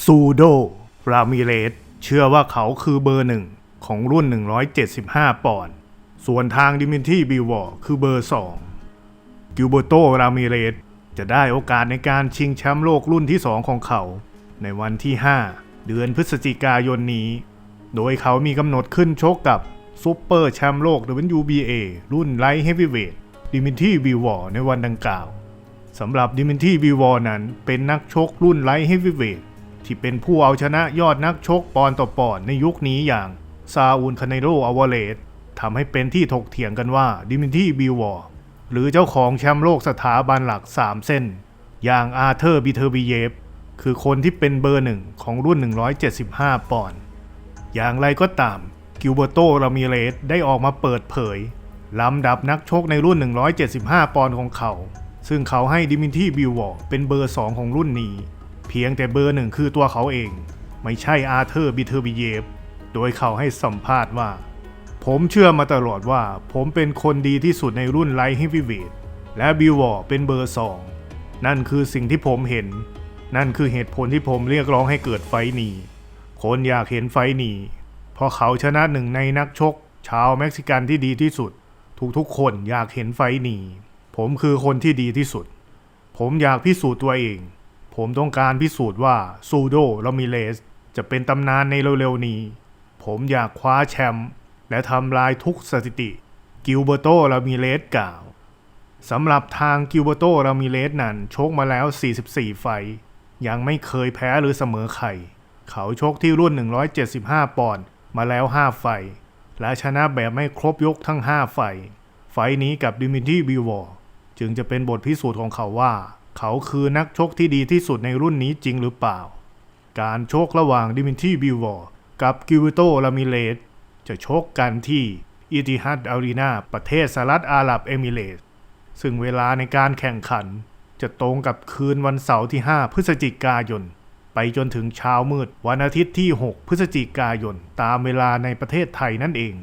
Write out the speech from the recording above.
ซูโด รามิเรส เชื่อว่าเขาคือเบอร์หนึ่งของรุ่น 175 ปอนด์ส่วนทางดิมินที่บิวอร์คือเบอร์ 2 กิวเบโต รามิเรส จะได้โอกาสในการชิงแชมป์โลกรุ่นที่ 2 ของเขา ในวันที่ 5 เดือนพฤศจิกายนนี้ โดยเขามีกำหนดขึ้นชกกับซูเปอร์แชมป์โลก WBA รุ่นไลท์เฮฟวีเวทดิมินที่บิวอร์ในวันดังกล่าวสำหรับดิมินที่บิวอร์นั้นเป็นนักชกรุ่นไลท์เฮฟวีเวท ที่เป็นผู้เอาชนะยอดนักชกปอนด์ต่อปอนด์ในยุคนี้อย่างซาอูลคาเนโรอวาเลสทำให้เป็นที่ถกเถียงกันว่าดิมิทีบิวอร์หรือเจ้าของแชมป์โลกสถาบันหลัก 3 เส้น อย่างอาเธอร์บิเทอร์บิเยฟคือคนที่เป็นเบอร์หนึ่งของรุ่น 175 ปอนด์อย่างไรก็ตามกิลเบอร์โตรามิเรสได้ออกมาเปิดเผยลำดับนักชกในรุ่น 175 ปอนด์ของเขา ซึ่งเขาให้ดิมิทีบิววอร์เป็นเบอร์ 2 ของรุ่นนี้ เพียงแต่เบอร์หนึ่งคือตัวเขาเอง ไม่ใช่อาเธอร์บิเทอร์บิเยฟ โดยเขาให้สัมภาษณ์ว่า ผมเชื่อมาตลอดว่า ผมเป็นคนดีที่สุดในรุ่นไลท์เฮฟวีเวทและบิววอร์เป็นเบอร์2นั่นคือสิ่งที่ผมเห็น นั่นคือเหตุผลที่ผมเรียกร้องให้เกิดไฟนี้คนอยากเห็นไฟนี้เพราะเขาชนะหนึ่งในนักชก ชาวเม็กซิกันที่ดีที่สุด ทุกๆคนอยากเห็นไฟนี้ผมคือคนที่ดีที่สุด ผมอยากพิสูจน์ตัวเอง ผมต้องการพิสูจน์ว่าซูโดลามิเลสจะเป็นตำนานในเร็วๆนี้ ผมอยากคว้าแชมป์และทำลายทุกสถิติ กิลเบโตลามิเลสกล่าวสำหรับทางกิลเบโตรามิเลสนั้นชกมาแล้ว 44 ไฟ ยังไม่เคยแพ้หรือเสมอใคร เขาชกที่รุ่น 175 ปอนด์มาแล้ว 5 ไฟ และชนะแบบไม่ครบยกทั้ง 5 ไฟ ไฟนี้กับดิมิทีบิวอร์จึงจะเป็นบทพิสูจน์ของเขาว่า เขาคือนักชกที่ดีที่สุดในรุ่นนี้จริงหรือเปล่า การชกระหว่างดิมิทรีบิวอร์กับกิลเบอร์โตรามิเลสจะชกกันที่อิติฮัดอารีนาประเทศสหรัฐอาหรับเอมิเรตส์ซึ่งเวลาในการแข่งขัน จะตรงกับคืนวันเสาร์ที่ 5 พฤศจิกายน ไปจนถึงเช้ามืดวันอาทิตย์ที่ 6 พฤศจิกายน ตามเวลาในประเทศไทยนั่นเอง